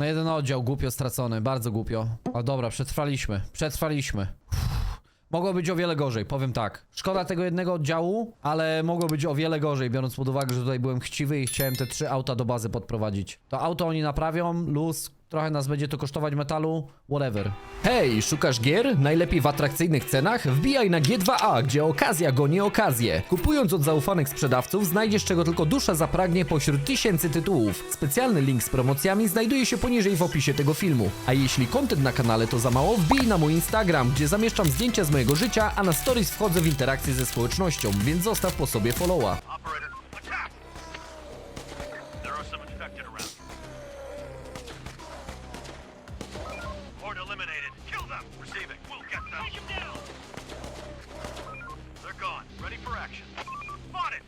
No jeden oddział, głupio stracony, bardzo głupio. A dobra, przetrwaliśmy, przetrwaliśmy. Mogło być o wiele gorzej, powiem tak. Szkoda tego jednego oddziału, ale mogło być o wiele gorzej, biorąc pod uwagę, że tutaj byłem chciwy i chciałem te trzy auta do bazy podprowadzić. To auto oni naprawią, luz, trochę nas będzie to kosztować metalu, whatever. Hej, szukasz gier? Najlepiej w atrakcyjnych cenach? Wbijaj na G2A, gdzie okazja goni okazję. Kupując od zaufanych sprzedawców, znajdziesz czego tylko dusza zapragnie pośród tysięcy tytułów. Specjalny link z promocjami znajduje się poniżej w opisie tego filmu. A jeśli content na kanale to za mało, wbij na mój Instagram, gdzie zamieszczam zdjęcia z mojego życia, a na stories wchodzę w interakcję ze społecznością, więc zostaw po sobie followa. Them. Receiving. We'll get them. Take them down. They're gone. Ready for action. Spotted.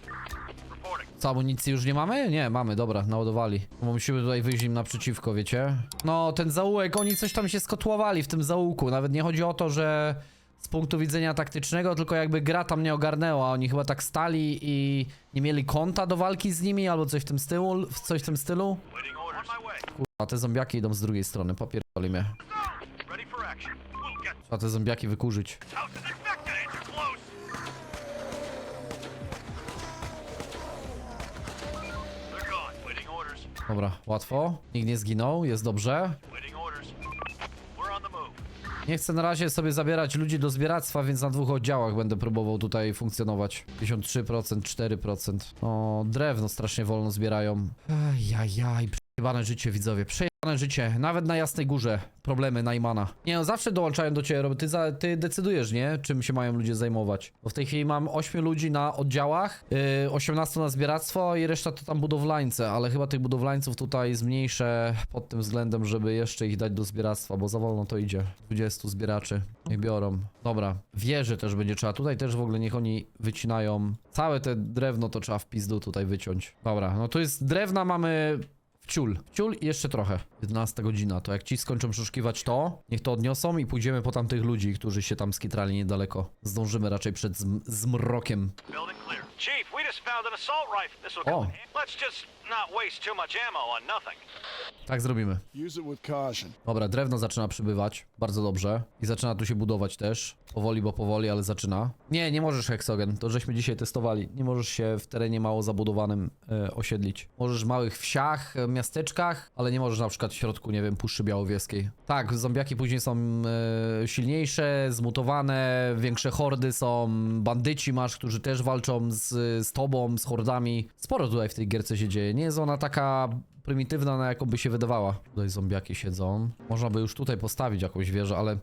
Reporting. Co, amunicji już nie mamy? Nie, mamy, dobra, naładowali. Bo musimy tutaj wyjść im naprzeciwko, wiecie? No, ten zaułek, oni coś tam się skotłowali w tym zaułku. Nawet nie chodzi o to, że z punktu widzenia taktycznego, tylko jakby gra tam nie ogarnęła. Oni chyba tak stali i nie mieli konta do walki z nimi, albo coś w tym stylu, coś w tym stylu. Waiting orders. On my way. A te zombiaki idą z drugiej strony, popierdoli mnie. Trzeba te zombiaki wykurzyć. Dobra, łatwo. Nikt nie zginął, jest dobrze. Nie chcę na razie sobie zabierać ludzi do zbieractwa, więc na dwóch oddziałach będę próbował tutaj funkcjonować. 53%, 4%. O, drewno strasznie wolno zbierają. Jajaj, przejebane życie widzowie, przejebane życie. Nawet na Jasnej Górze problemy Najmana. Nie no, zawsze dołączają do ciebie, Robert. ty, za, ty decydujesz, nie? Czym się mają ludzie zajmować. Bo w tej chwili mam 8 ludzi na oddziałach, yy, 18 na zbieractwo i reszta to tam budowlańce, ale chyba tych budowlańców tutaj zmniejszę pod tym względem, żeby jeszcze ich dać do zbieractwa, bo za wolno to idzie. 20 zbieraczy niech biorą. Dobra, wieży też będzie trzeba. Tutaj też w ogóle niech oni wycinają. Całe te drewno to trzeba w pizdu tutaj wyciąć. Dobra, no to jest drewna mamy Wciul. Wciul i jeszcze trochę. 11 godzina. To jak ci skończą przeszukiwać to, niech to odniosą i pójdziemy po tamtych ludzi, którzy się tam skitrali niedaleko. Zdążymy raczej przed zm zmrokiem. Building clear. Chief, we just found an assault rifle. This will come in handy. Let's just not waste too much ammo on nothing. Tak zrobimy. Dobra, drewno zaczyna przybywać. Bardzo dobrze. I zaczyna tu się budować też. Powoli, bo powoli, ale zaczyna. Nie, nie możesz Hexogen. To żeśmy dzisiaj testowali. Nie możesz się w terenie mało zabudowanym e, osiedlić. Możesz w małych wsiach, e, miasteczkach, ale nie możesz na przykład w środku, nie wiem, Puszczy Białowieskiej. Tak, zombiaki później są e, silniejsze, zmutowane, większe hordy są, bandyci masz, którzy też walczą z, z tobą, z hordami. Sporo tutaj w tej gierce się dzieje. Nie jest ona taka prymitywna, na jaką by się wydawała. Tutaj zombiaki siedzą. Można by już tutaj postawić jakąś wieżę, ale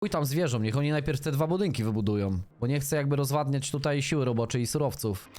chuj tam zwierzą, niech oni najpierw te dwa budynki wybudują. Bo nie chcę jakby rozwadniać tutaj siły roboczej i surowców.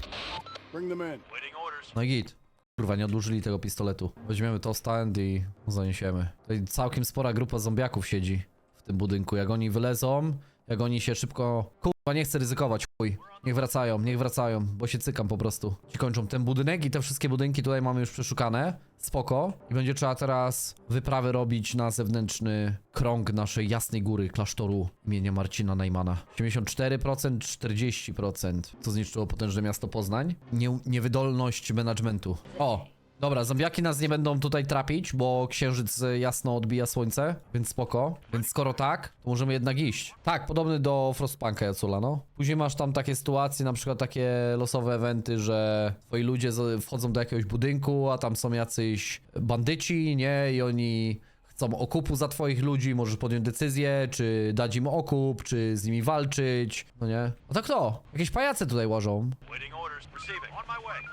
No i git. Kurwa, nie odłożyli tego pistoletu. Weźmiemy to stand i zaniesiemy. Tutaj całkiem spora grupa zombiaków siedzi w tym budynku. Jak oni wylezą, jak oni się szybko... Kurwa, nie chcę ryzykować, chuj. Niech wracają, niech wracają, bo się cykam po prostu. Ci kończą ten budynek i te wszystkie budynki tutaj mamy już przeszukane. Spoko. I będzie trzeba teraz wyprawy robić na zewnętrzny krąg naszej Jasnej Góry, klasztoru imienia Marcina Najmana. 74%, 40%. Co zniszczyło potężne miasto Poznań. Nie, niewydolność managementu. O! Dobra, zombiaki nas nie będą tutaj trapić, bo księżyc jasno odbija słońce, więc spoko. Więc skoro tak, to możemy jednak iść. Tak, podobny do Frostpunka Jacula, no. Później masz tam takie sytuacje, na przykład takie losowe eventy, że twoi ludzie wchodzą do jakiegoś budynku, a tam są jacyś bandyci, nie? I oni chcą okupu za twoich ludzi, możesz podjąć decyzję, czy dać im okup, czy z nimi walczyć, no nie? A to kto? Jakieś pajace tutaj łażą. Waiting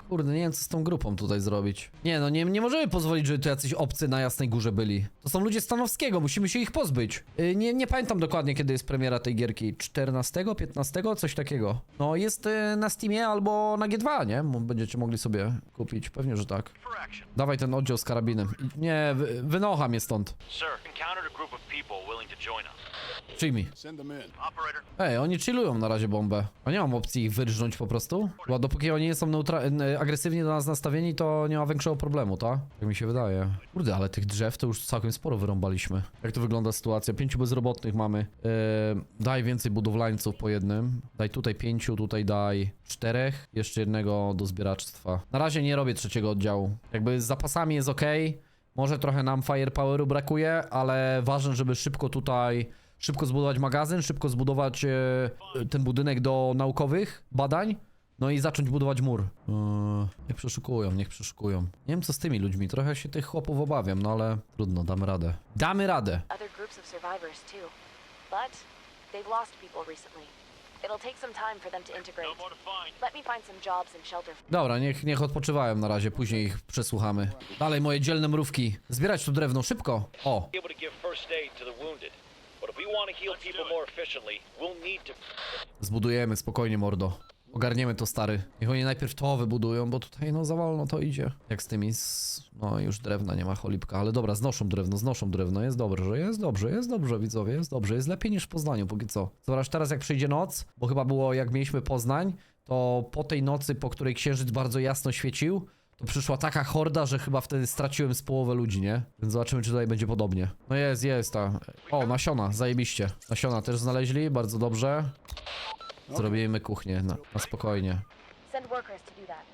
Kurde, nie wiem co z tą grupą tutaj zrobić. Nie no, nie, nie możemy pozwolić, żeby tu jacyś obcy na Jasnej Górze byli. To są ludzie Stanowskiego, musimy się ich pozbyć. Yy, nie, nie pamiętam dokładnie, kiedy jest premiera tej gierki. 14, 15, coś takiego. No, jest yy, na Steamie albo na G2, nie? Będziecie mogli sobie kupić, pewnie, że tak. Dawaj ten oddział z karabinem. Nie, wy, wynocha mnie stąd. Przyjmij. Ej, oni chillują na razie bombę. A nie mam opcji ich wyrżnąć po prostu? Bo dopóki oni nie są agresywnie do nas nastawieni, to nie ma większego problemu, tak? Tak mi się wydaje. Kurde, ale tych drzew to już całkiem sporo wyrąbaliśmy. Jak to wygląda sytuacja? Pięciu bezrobotnych mamy. Yy, daj więcej budowlańców po jednym. Daj tutaj pięciu, tutaj daj czterech. Jeszcze jednego do zbieractwa. Na razie nie robię trzeciego oddziału. Jakby z zapasami jest ok. Może trochę nam firepoweru brakuje, ale ważne, żeby szybko tutaj, szybko zbudować magazyn, szybko zbudować e, ten budynek do naukowych badań, no i zacząć budować mur. Eee, niech przeszukują, niech przeszukują. Nie wiem co z tymi ludźmi, trochę się tych chłopów obawiam, no ale trudno, damy radę. Damy radę! other groups of survivors too. But they've lost people recently. It'll take some time for them to integrate. No more to find. Let me find some jobs and shelter. Dobra, niech, niech odpoczywają na razie, później ich przesłuchamy. Dalej moje dzielne mrówki. Zbierać tu drewno, szybko! O. Zbudujemy, spokojnie, mordo. Ogarniemy to, stary. Niech oni najpierw to wybudują, bo tutaj, no, za wolno to idzie. Jak z tymi, z... no, już drewna nie ma, cholipka. Ale dobra, znoszą drewno, znoszą drewno. Jest dobrze, jest dobrze, jest dobrze, widzowie, jest dobrze. Jest lepiej niż w Poznaniu, póki co. Zobacz, teraz jak przyjdzie noc, bo chyba było, jak mieliśmy Poznań, to po tej nocy, po której księżyc bardzo jasno świecił, to przyszła taka horda, że chyba wtedy straciłem z połowę ludzi, nie? Więc zobaczymy, czy tutaj będzie podobnie. No jest, jest ta. O, nasiona, zajebiście. Nasiona też znaleźli, bardzo dobrze. Zrobimy kuchnię na, na spokojnie. Send workers to do that.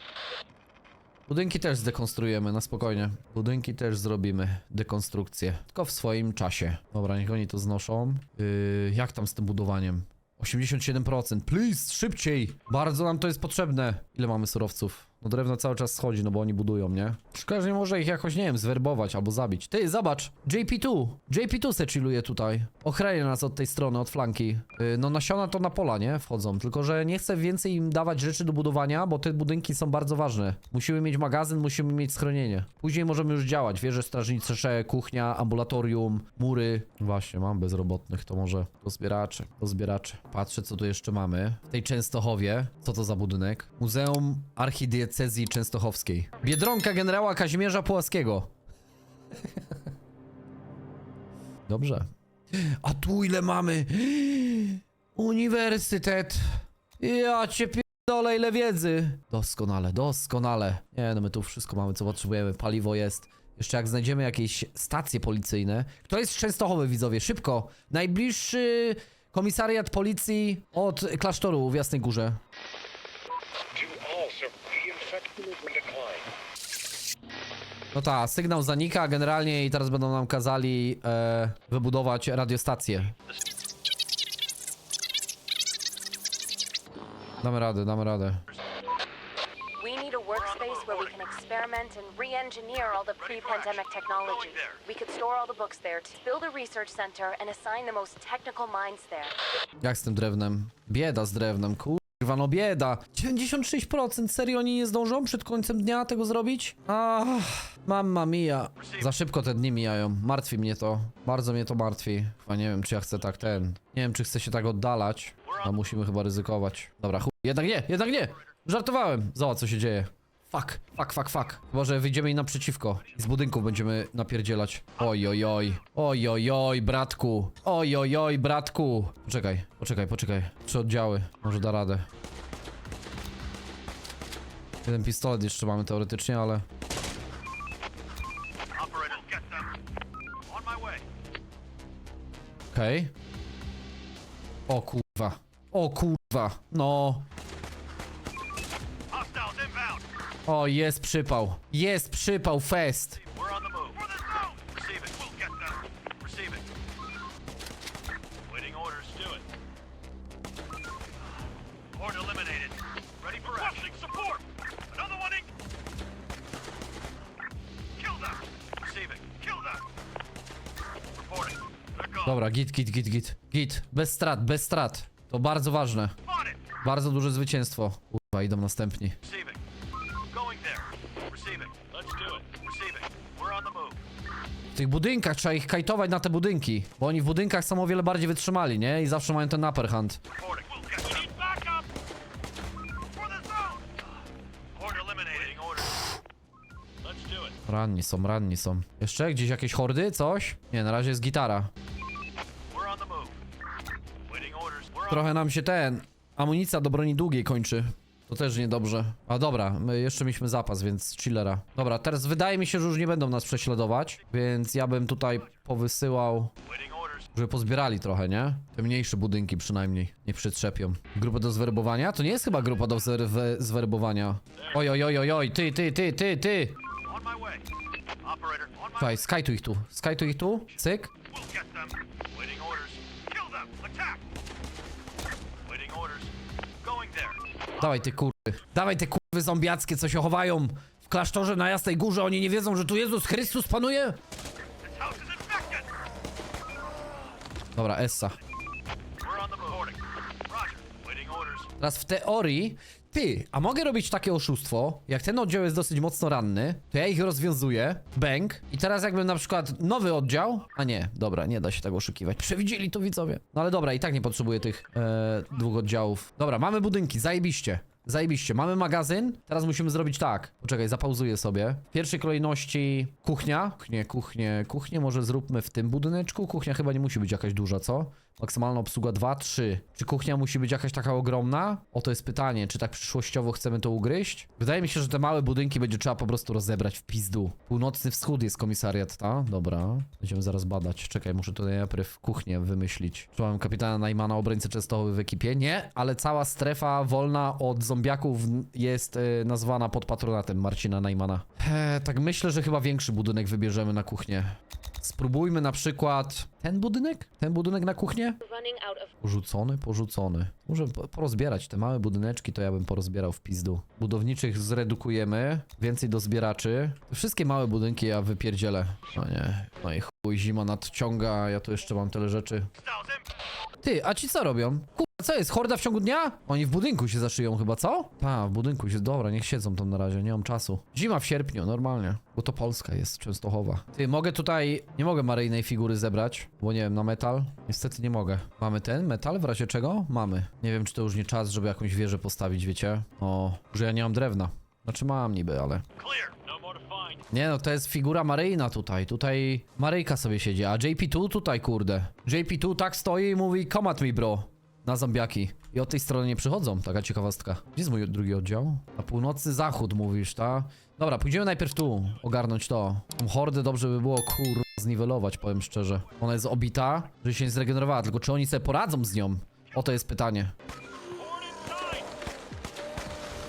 Budynki też zdekonstruujemy na spokojnie. Budynki też zrobimy dekonstrukcję. Tylko w swoim czasie. Dobra, niech oni to znoszą. Yy, jak tam z tym budowaniem? 87%. Please, szybciej! Bardzo nam to jest potrzebne. Ile mamy surowców? No drewno cały czas schodzi, no bo oni budują, nie? Szkoda, że nie może ich jakoś, nie wiem, zwerbować albo zabić. Ty, zobacz! JP2! JP2 se chilluje tutaj. Ochrania nas od tej strony, od flanki. Yy, no nasiona to na pola, nie? Wchodzą. Tylko, że nie chcę więcej im dawać rzeczy do budowania, bo te budynki są bardzo ważne. Musimy mieć magazyn, musimy mieć schronienie. Później możemy już działać. Wieże strażnicze, kuchnia, ambulatorium, mury. Właśnie, mam bezrobotnych, to może do zbieraczy. Patrzę, co tu jeszcze mamy. W tej Częstochowie. Co to za budynek? Muzeum Archidiecezji Częstochowskiej. Biedronka generała Kazimierza Pułaskiego. Dobrze. A tu ile mamy? Uniwersytet. Ja cię pierdolę, ile wiedzy. Doskonale, doskonale. Nie no, my tu wszystko mamy, co potrzebujemy. Paliwo jest. Jeszcze jak znajdziemy jakieś stacje policyjne. Kto jest z Częstochowy, widzowie? Szybko. Najbliższy komisariat policji od klasztoru w Jasnej Górze. To all, sir. Reinfect decline. No ta, sygnał zanika generalnie i teraz będą nam kazali e, wybudować radiostację. Damy radę, damy radę. We need a workspace where we can experiment and re-engineer all the pre-pandemic technology. We could store all the books there, to build a research center, and assign the most technical minds there. Jak z tym drewnem? Bieda z drewnem, kurwa, no bieda. 96%, serio oni nie zdążą przed końcem dnia tego zrobić? Ach, mamma mia. Za szybko te dni mijają, martwi mnie to. Bardzo mnie to martwi. Chyba nie wiem, czy ja chcę tak ten... Nie wiem, czy chcę się tak oddalać. No musimy chyba ryzykować. Dobra, chuj. Jednak nie, jednak nie! Żartowałem! Zobacz, co się dzieje. Fuck, fuck, fuck, fuck. Chyba, że wyjdziemy im naprzeciwko. Z budynków będziemy napierdzielać. Oj, oj, oj. Oj, oj, oj, bratku. Oj, oj, oj, bratku. Poczekaj, poczekaj, poczekaj. Trzy oddziały. Może da radę. Jeden pistolet jeszcze mamy teoretycznie, ale... Okej. O kurwa. O kurwa. No. O, jest przypał. Jest przypał, fest. Dobra, git, git, git, git. Git. Bez strat, bez strat. To bardzo ważne. Bardzo duże zwycięstwo. Kurwa, idą następni. W tych budynkach trzeba ich kajtować na te budynki. Bo oni w budynkach są o wiele bardziej wytrzymali, nie? I zawsze mają ten upper hand. Ranni są, ranni są. Jeszcze gdzieś jakieś hordy? Coś? Nie, na razie jest gitara. Trochę nam się ten... Amunicja do broni długiej kończy. To też niedobrze. A dobra, my jeszcze mieliśmy zapas, więc chillera. Dobra, teraz wydaje mi się, że już nie będą nas prześladować, więc ja bym tutaj powysyłał, żeby pozbierali trochę, nie? Te mniejsze budynki przynajmniej, nie przytrzepią. Grupę do zwerbowania? To nie jest chyba grupa do zwer zwerbowania. Oj, oj, oj, oj, oj, ty, ty, ty, ty, ty! Słuchaj, skajtuj ich tu. Skajtuj ich tu. Cyk. Dawaj te kurwy. Dawaj te kurwy zombiackie, co się chowają w klasztorze na Jasnej Górze. Oni nie wiedzą, że tu Jezus Chrystus panuje? Dobra, Essa. Teraz w teorii, ty, a mogę robić takie oszustwo, jak ten oddział jest dosyć mocno ranny, to ja ich rozwiązuję, bang, i teraz jakbym na przykład nowy oddział, a nie, dobra, nie da się tego oszukiwać, przewidzieli to widzowie. No ale dobra, i tak nie potrzebuję tych e, dwóch oddziałów. Dobra, mamy budynki, zajebiście. Zajebiście, mamy magazyn, teraz musimy zrobić tak. Poczekaj, zapauzuję sobie. W pierwszej kolejności kuchnia. Kuchnię, kuchnię, kuchnię może zróbmy w tym budyneczku. Kuchnia chyba nie musi być jakaś duża, co? Maksymalna obsługa 2, 3. Czy kuchnia musi być jakaś taka ogromna? O to jest pytanie, czy tak przyszłościowo chcemy to ugryźć? Wydaje mi się, że te małe budynki będzie trzeba po prostu rozebrać w pizdu. Północny wschód jest komisariat, ta? Dobra. Będziemy zaraz badać. Czekaj, muszę tutaj najpierw kuchnię wymyślić. Czy mam kapitana Najmana, obrońcę Częstochowy w ekipie? Nie, ale cała strefa wolna od zombiaków jest e, nazwana pod patronatem Marcina Najmana. E, tak myślę, że chyba większy budynek wybierzemy na kuchnię. Spróbujmy na przykład ten budynek? Ten budynek na kuchnię? Porzucony, porzucony. Muszę po- porozbierać te małe budyneczki, to ja bym porozbierał w pizdu. Budowniczych zredukujemy, więcej do zbieraczy. Wszystkie małe budynki ja wypierdzielę. No nie, no i chuj, zima nadciąga, ja tu jeszcze mam tyle rzeczy. Ty, a ci co robią? Kurwa, co jest? Horda w ciągu dnia? Oni w budynku się zaszyją chyba, co? Ta, w budynku się, dobra, niech siedzą tam na razie, nie mam czasu. Zima w sierpniu, normalnie. Bo to Polska jest, Częstochowa. Ty, mogę tutaj, nie mogę maryjnej figury zebrać, bo nie wiem, na metal? Niestety nie mogę. Mamy ten metal, w razie czego? Mamy. Nie wiem, czy to już nie czas, żeby jakąś wieżę postawić, wiecie? O, że ja nie mam drewna. Znaczy mam niby, ale... No. Nie no, to jest figura Maryjna tutaj. Tutaj Maryjka sobie siedzi, a JP2 tutaj, kurde. JP2 tak stoi i mówi, come at me, bro. Na zombiaki. I od tej strony nie przychodzą, taka ciekawostka. Gdzie jest mój drugi oddział? Na północny zachód mówisz, ta? Dobra, pójdziemy najpierw tu, ogarnąć to. Tą hordę dobrze by było, kur... zniwelować, powiem szczerze. Ona jest obita, że się nie zregenerowała, tylko czy oni sobie poradzą z nią? Oto jest pytanie.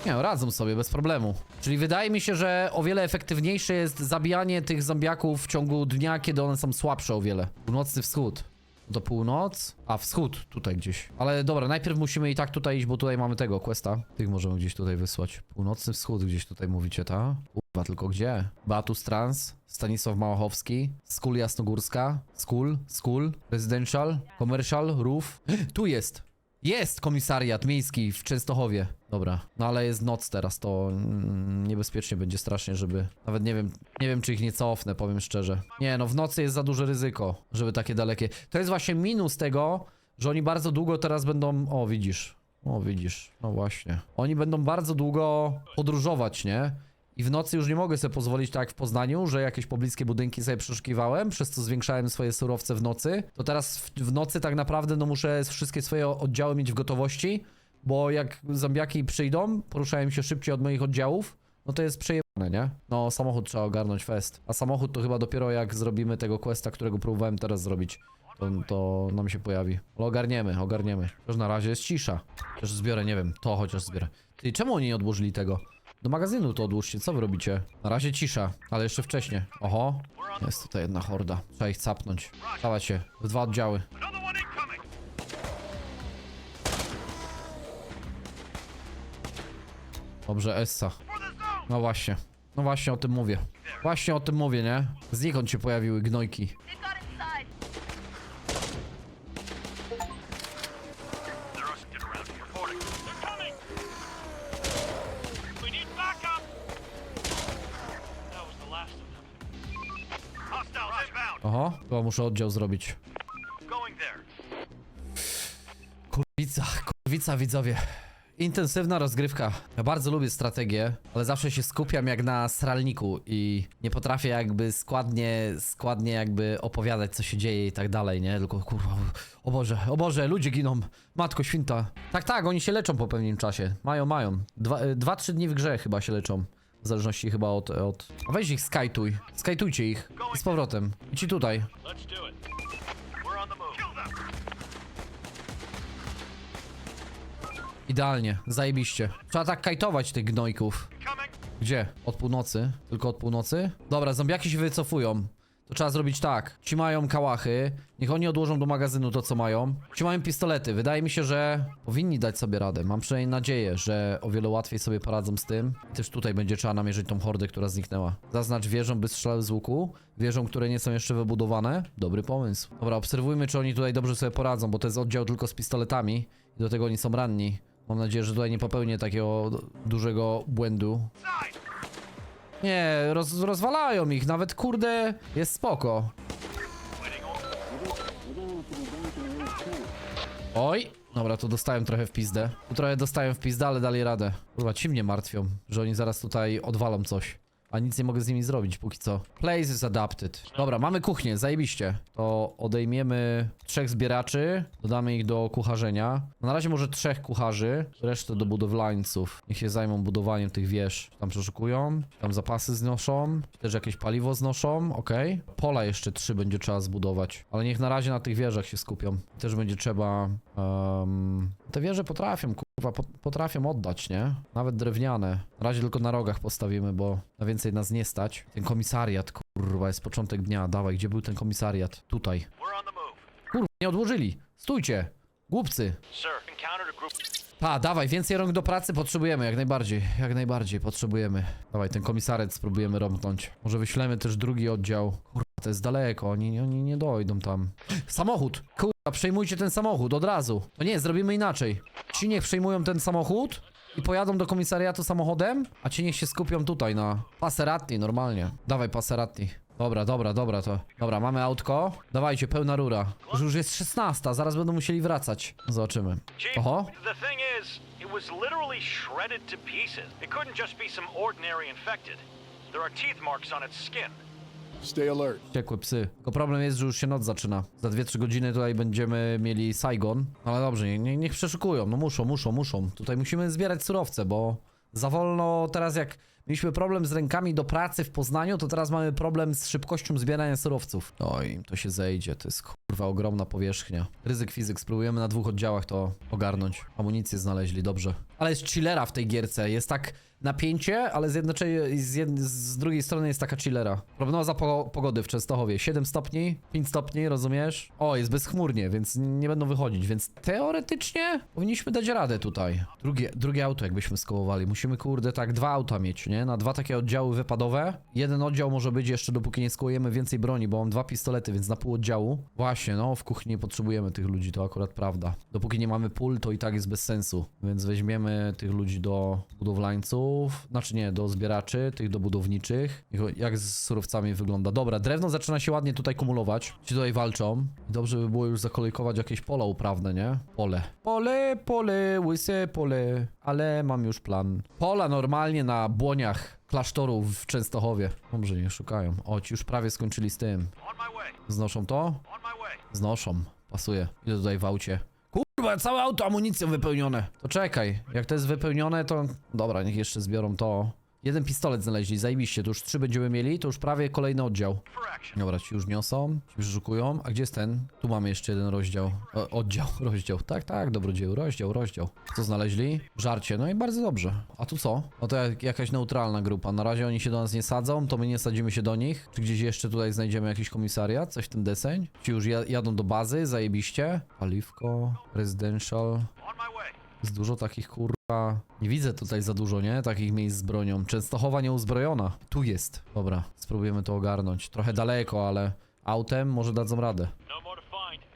Nie, radzą sobie bez problemu. Czyli wydaje mi się, że o wiele efektywniejsze jest zabijanie tych zombiaków w ciągu dnia, kiedy one są słabsze o wiele. Północny wschód. Do północ, a wschód tutaj gdzieś. Ale dobra, najpierw musimy i tak tutaj iść, bo tutaj mamy tego questa. Tych możemy gdzieś tutaj wysłać. Północny wschód gdzieś tutaj mówicie, ta? Kurwa, tylko gdzie? Beatus Trans, Stanisław Małachowski, Skul Jasnogórska, Skul, Skul, Residential, Commercial, Roof. Tu jest! Jest komisariat miejski w Częstochowie. Dobra, no ale jest noc teraz, to mm, niebezpiecznie będzie strasznie, żeby... Nawet nie wiem, nie wiem czy ich nie cofnę, powiem szczerze. Nie, no w nocy jest za duże ryzyko, żeby takie dalekie... To jest właśnie minus tego, że oni bardzo długo teraz będą... O, widzisz. O, widzisz. No właśnie. Oni będą bardzo długo podróżować, nie? I w nocy już nie mogę sobie pozwolić tak jak w Poznaniu, że jakieś pobliskie budynki sobie przeszukiwałem, przez co zwiększałem swoje surowce w nocy. To teraz w, w nocy tak naprawdę no muszę wszystkie swoje oddziały mieć w gotowości, bo jak zombiaki przyjdą, poruszają się szybciej od moich oddziałów, no to jest przejebane, nie? No samochód trzeba ogarnąć fest. A samochód to chyba dopiero jak zrobimy tego questa, którego próbowałem teraz zrobić. To, to nam się pojawi. Ale ogarniemy, ogarniemy. Już na razie jest cisza. Też zbiorę, nie wiem, to chociaż zbiorę. Ty, czemu oni nie odłożyli tego? Do magazynu to odłóżcie, co wy robicie? Na razie cisza, ale jeszcze wcześniej. Oho, jest tutaj jedna horda. Trzeba ich capnąć. Dawać w dwa oddziały. Dobrze, Essa. No właśnie. No właśnie o tym mówię. Właśnie o tym mówię, nie? Znikąd się pojawiły gnojki. Oho, chyba muszę oddział zrobić. Kurwica, kurwica widzowie. Intensywna rozgrywka. Ja bardzo lubię strategię, ale zawsze się skupiam jak na sralniku i nie potrafię jakby składnie, składnie jakby opowiadać co się dzieje i tak dalej, nie? Tylko kurwa, o Boże, o Boże, ludzie giną. Matko święta. Tak, tak, oni się leczą po pewnym czasie. Mają, mają. Dwa, y, dwa trzy dni w grze chyba się leczą. W zależności chyba od... od... Weź ich skajtuj. Skajtujcie ich. Z powrotem. I ci tutaj. Idealnie. Zajebiście. Trzeba tak kajtować tych gnojków. Gdzie? Od północy? Tylko od północy? Dobra, zombiaki się wycofują. Trzeba zrobić tak. Ci mają kałachy. Niech oni odłożą do magazynu to, co mają. Ci mają pistolety. Wydaje mi się, że powinni dać sobie radę. Mam przynajmniej nadzieję, że o wiele łatwiej sobie poradzą z tym. Też tutaj będzie trzeba namierzyć tą hordę, która zniknęła. Zaznacz wieżą, by strzelały z łuku. Wieżą, które nie są jeszcze wybudowane. Dobry pomysł. Dobra, obserwujmy, czy oni tutaj dobrze sobie poradzą, bo to jest oddział tylko z pistoletami. I do tego oni są ranni. Mam nadzieję, że tutaj nie popełnię takiego dużego błędu. Nie, roz, rozwalają ich, nawet kurde jest spoko. Oj, dobra, tu dostałem trochę w pizdę. Tu trochę dostałem w pizdę, ale dali radę. Kurwa, ci mnie martwią, że oni zaraz tutaj odwalą coś. A nic nie mogę z nimi zrobić póki co. Place is adapted. Dobra, mamy kuchnię, zajebiście. To odejmiemy trzech zbieraczy, dodamy ich do kucharzenia. Na razie może trzech kucharzy, resztę do budowlańców. Niech się zajmą budowaniem tych wież. Tam przeszukują, tam zapasy znoszą, też jakieś paliwo znoszą, okej. Pola jeszcze trzy będzie trzeba zbudować. Ale niech na razie na tych wieżach się skupią. Też będzie trzeba... em, te wieże potrafią, kurwa, pot- potrafią oddać, nie? Nawet drewniane. Na razie tylko na rogach postawimy, bo na więcej nas nie stać. Ten komisariat, kurwa, jest początek dnia. Dawaj, gdzie był ten komisariat? Tutaj. Kurwa, nie odłożyli. Stójcie. Głupcy. Pa, dawaj, więcej rąk do pracy potrzebujemy, jak najbardziej, jak najbardziej potrzebujemy. Dawaj, ten komisariat spróbujemy romknąć. Może wyślemy też drugi oddział. Kurwa, to jest daleko, oni, oni nie dojdą tam. Samochód! Kurwa, przejmujcie ten samochód od razu. No nie, zrobimy inaczej. Ci niech przejmują ten samochód i pojadą do komisariatu samochodem, a ci niech się skupią tutaj na Passerati, normalnie. Dawaj, Passerati. Dobra, dobra, dobra, to. Dobra, mamy autko. Dawajcie, pełna rura. Już, już jest 16, zaraz będą musieli wracać. Zobaczymy. Chief, Oho. the thing is, it was literally shredded to pieces. It couldn't just be some ordinary infected. There are teeth marks on its skin. Stay alert. Ciekłe psy. Tylko problem jest, że już się noc zaczyna. Za 2-3 godziny tutaj będziemy mieli Saigon. Ale dobrze, nie, nie, niech przeszukują. No muszą, muszą, muszą. Tutaj musimy zbierać surowce, bo za wolno teraz jak mieliśmy problem z rękami do pracy w Poznaniu, to teraz mamy problem z szybkością zbierania surowców. Oj, to się zejdzie. To jest kurwa ogromna powierzchnia. Ryzyk fizyk. Spróbujemy na dwóch oddziałach to ogarnąć. Amunicję znaleźli, dobrze. Ale jest chillera w tej gierce. Jest tak napięcie, ale zjednoczenie, z, jed, z drugiej strony jest taka chillera. Prognoza po, pogody w Częstochowie 7 stopni, 5 stopni, rozumiesz? O, jest bezchmurnie, więc nie będą wychodzić, więc teoretycznie powinniśmy dać radę tutaj. Drugie, drugie auto jakbyśmy skołowali. Musimy kurde tak dwa auta mieć, nie? Na dwa takie oddziały wypadowe. Jeden oddział może być jeszcze dopóki nie skołujemy więcej broni, bo mam dwa pistolety, więc na pół oddziału. Właśnie, no w kuchni nie potrzebujemy tych ludzi, to akurat prawda. Dopóki nie mamy pól, to i tak jest bez sensu. Więc weźmiemy tych ludzi do budowlańców, znaczy nie, do zbieraczy, tych do budowniczych. Jak- Jak z surowcami wygląda. Dobra, drewno zaczyna się ładnie tutaj kumulować. Ci tutaj walczą. Dobrze by było już zakolejkować jakieś pola uprawne, nie? Pole. Pole, pole, łyse pole. Ale mam już plan. Pola normalnie na błoniach klasztoru w Częstochowie. Dobrze, nie szukają. O, ci już prawie skończyli z tym. Znoszą to? Znoszą. Pasuje. Ile tutaj w aucie? Kurwa, całe auto amunicją wypełnione. To czekaj, jak to jest wypełnione, to... Dobra, niech jeszcze zbiorą to. Jeden pistolet znaleźli, zajebiście, to już trzy będziemy mieli, to już prawie kolejny oddział. Dobra, ci już niosą, ci już szukują. A gdzie jest ten? Tu mamy jeszcze jeden rozdział. O, oddział, rozdział. Tak, tak, dobrodzieju, rozdział, rozdział. Co znaleźli? Żarcie, no i bardzo dobrze. A tu co? No to jak, jakaś neutralna grupa. Na razie oni się do nas nie sadzą, to my nie sadzimy się do nich. Czy gdzieś jeszcze tutaj znajdziemy jakiś komisariat? Coś w tym deseń? Ci już ja, jadą do bazy, zajebiście. Paliwko, residential. Jest dużo takich kurwa. Nie widzę tutaj za dużo, nie? Takich miejsc z bronią. Częstochowa nieuzbrojona. Tu jest. Dobra, spróbujemy to ogarnąć. Trochę daleko, ale autem może dadzą radę. No.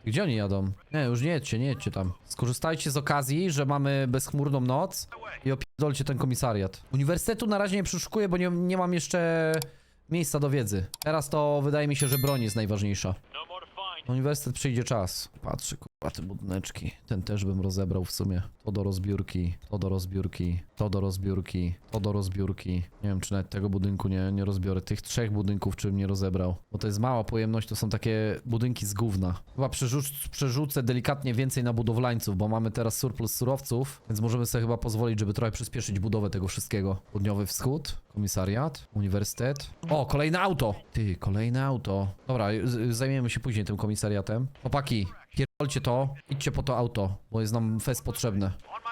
Gdzie oni jadą? Nie, już nie jedźcie, nie jedźcie tam. Skorzystajcie z okazji, że mamy bezchmurną noc i opierdolcie ten komisariat. Uniwersytetu na razie nie przeszukuję, bo nie, nie mam jeszcze miejsca do wiedzy. Teraz to wydaje mi się, że broń jest najważniejsza. Uniwersytet przyjdzie czas. Patrzę, kurwa, te budyneczki. Ten też bym rozebrał w sumie. To do rozbiórki, to do rozbiórki, to do rozbiórki, to do rozbiórki. Nie wiem, czy nawet tego budynku nie, nie rozbiorę. Tych trzech budynków, czym nie rozebrał. Bo to jest mała pojemność, to są takie budynki z gówna. Chyba przerzuc, przerzucę delikatnie więcej na budowlańców, bo mamy teraz surplus surowców, więc możemy sobie chyba pozwolić, żeby trochę przyspieszyć budowę tego wszystkiego. Południowy wschód, komisariat, uniwersytet. O, kolejne auto! Ty, kolejne auto. Dobra, zajmiemy się później tym komisariatem. Chłopaki, pierdolcie to, idźcie po to auto, bo jest nam fest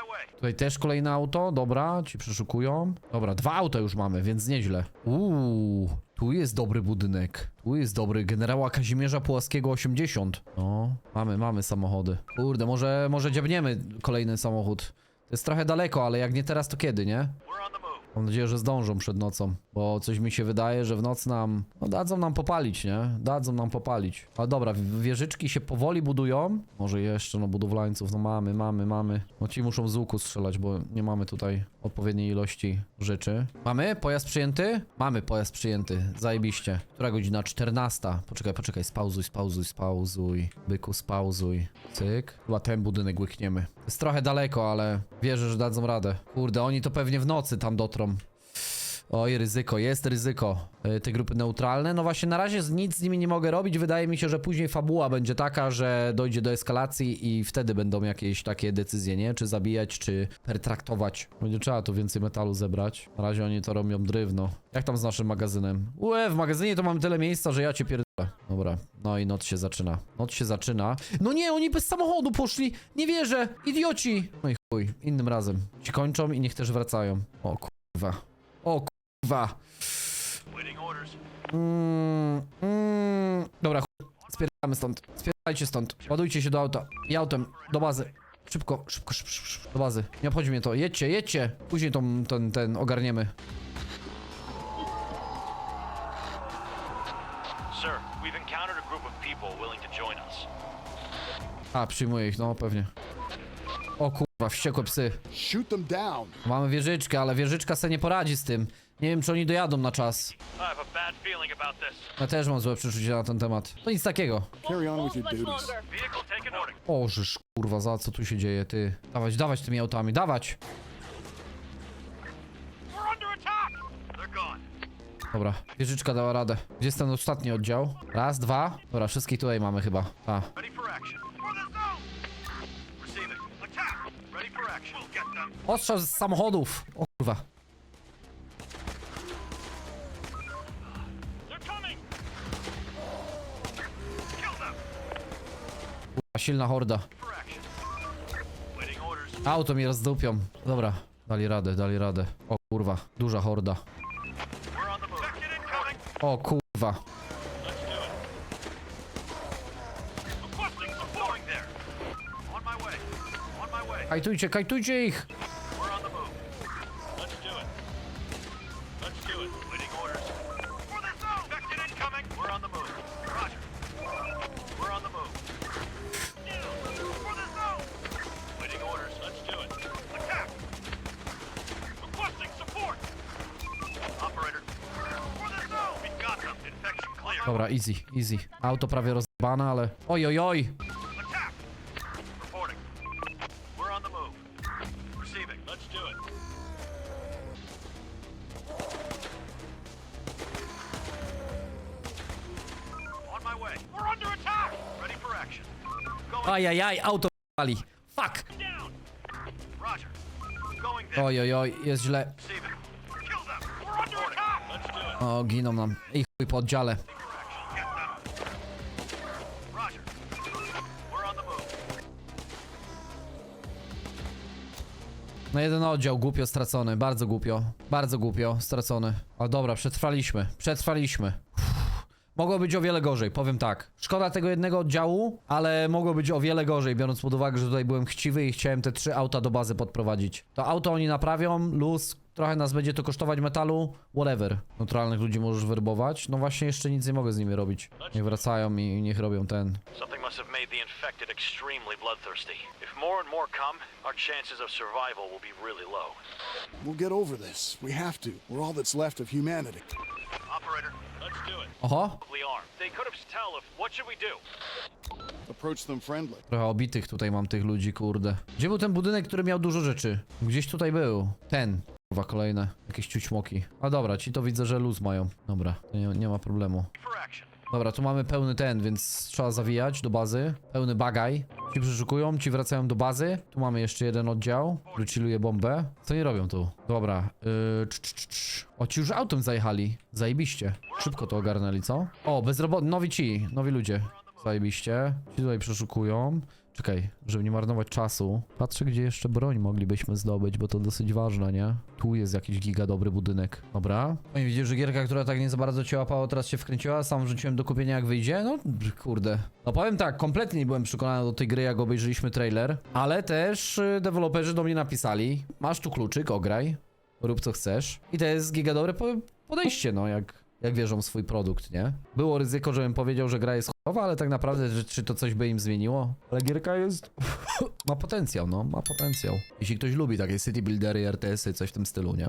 way. Tutaj też kolejne auto, dobra, ci przeszukują. Dobra, dwa auta już mamy, więc nieźle. Uuu, tu jest dobry budynek. Tu jest dobry, generała Kazimierza Pułaskiego 80. No, mamy, mamy samochody. Kurde, może, może dziabniemy kolejny samochód. To jest trochę daleko, ale jak nie teraz, to kiedy, nie? Mam nadzieję, że zdążą przed nocą, bo coś mi się wydaje, że w nocy nam, no dadzą nam popalić, nie? Dadzą nam popalić. Ale dobra, wieżyczki się powoli budują. Może jeszcze, no budowlańców, no mamy, mamy, mamy. No ci muszą z łuku strzelać, bo nie mamy tutaj odpowiedniej ilości rzeczy. Mamy pojazd przyjęty? Mamy pojazd przyjęty, zajebiście. Która godzina? 14. Poczekaj, poczekaj, spauzuj, spauzuj, spauzuj. Byku, spauzuj. Cyk. Chyba ten budynek łykniemy. Jest trochę daleko, ale wierzę, że dadzą radę. Kurde, oni to pewnie w nocy tam dotrą. Oj, ryzyko, jest ryzyko. Y, Te grupy neutralne. No właśnie, na razie nic z nimi nie mogę robić. Wydaje mi się, że później fabuła będzie taka, że dojdzie do eskalacji i wtedy będą jakieś takie decyzje, nie? Czy zabijać, czy pertraktować. Będzie trzeba tu więcej metalu zebrać. Na razie oni to robią drewno. Jak tam z naszym magazynem? Ue, w magazynie to mam tyle miejsca, że ja cię pierdolę. Dobra, no i noc się zaczyna. Noc się zaczyna. No nie, oni bez samochodu poszli. Nie wierzę. Idioci. No i chuj, innym razem. Ci kończą i niech też wracają. O kurwa. O kurwa. Mm, mm. Dobra, chuj. Spierdamy stąd. Spierdajcie stąd. Ładujcie się do auta. I autem. Do bazy. Szybko, szybko, szybko, szybko. Do bazy. Nie obchodzi mnie to. Jedźcie, jedźcie. Później tą, ten, ten ogarniemy. Sir, we've encountered a group of people willing to join us. A, przyjmuję ich, no pewnie. O kurwa, wściekłe psy. Shoot them down. Mamy wieżyczkę, ale wieżyczka se nie poradzi z tym. Nie wiem, czy oni dojadą na czas. Ja też mam złe przeczucie na ten temat. To nic takiego. Carry on with your duties. Vehicle taken order. O, żeż kurwa, za co tu się dzieje, ty? Dawać, dawać tymi autami, dawać! Dobra, wieżyczka dała radę. Gdzie jest ten ostatni oddział? Raz, dwa. Dobra, wszystkich tutaj mamy chyba. A. Ostrzał z samochodów! O kurwa. Kurwa, silna horda. Auto mi rozdupią. Dobra, dali radę, dali radę. O kurwa, duża horda. O kurwa. Them. Infection clear. Dobra, easy, easy. Auto prawie rozbane, ale... Oj, oj, oj! Receiving. Let's do it. On my way. We're under attack! Ready for action. Going Ajajaj, auto pali. Fuck! down! Roger. Going there. Oj, oj, oj, jest źle. Receiving. Kill them! We're under attack! Let's do it. O, giną nam. I chuj po oddziale. No jeden oddział, głupio stracony, bardzo głupio. Bardzo głupio stracony. Ale dobra, przetrwaliśmy, przetrwaliśmy. Mogło być o wiele gorzej, powiem tak. Szkoda tego jednego oddziału, ale mogło być o wiele gorzej, biorąc pod uwagę, że tutaj byłem chciwy i chciałem te trzy auta do bazy podprowadzić. To auto oni naprawią, luz, trochę nas będzie to kosztować metalu, whatever. Neutralnych ludzi możesz werbować. No właśnie jeszcze nic nie mogę z nimi robić. Niech wracają i niech robią ten. Something must have made the infected extremely bloodthirsty. If more and more come, our chances of survival will be really low. We'll get over this. We have to. We're all that's left of humanity. Operator, let's do it. Oho. They could have tell if. What should we do? Approach them friendly. Trochę obitych tutaj mam tych ludzi, kurde. Gdzie był ten budynek, który miał dużo rzeczy? Gdzieś tutaj był. Ten. Kurwa, kolejne. Jakieś ciućmoki. A dobra, ci to widzę, że luz mają. Dobra, nie, nie ma problemu. Dobra, tu mamy pełny ten, więc trzeba zawijać do bazy. Pełny bagaj. Ci przeszukują, ci wracają do bazy. Tu mamy jeszcze jeden oddział, który bombę. Co nie robią tu? Dobra. Cz. O, ci już autem zajechali. Zajebiście. Szybko to ogarnęli, co? O, bezrobotni, nowi ci, nowi ludzie. Zajebiście. Ci tutaj przeszukują. Czekaj, żeby nie marnować czasu. Patrzę, gdzie jeszcze broń moglibyśmy zdobyć, bo to dosyć ważne, nie? Tu jest jakiś giga dobry budynek. Dobra. No i widzisz, że gierka, która tak nie za bardzo cię łapała, teraz się wkręciła. Sam wrzuciłem do kupienia, jak wyjdzie. No, kurde. No powiem tak, kompletnie nie byłem przekonany do tej gry, jak obejrzeliśmy trailer. Ale też y, deweloperzy do mnie napisali. Masz tu kluczyk, ograj. Rób co chcesz. I to jest giga dobre po- podejście, no, jak jak wierzą w swój produkt, nie? Było ryzyko, żebym powiedział, że gra jest chujowa, ale tak naprawdę, że, czy to coś by im zmieniło? Ale gierka jest... ma potencjał, no, ma potencjał. Jeśli ktoś lubi takie city buildery, RTS-y, coś w tym stylu, nie?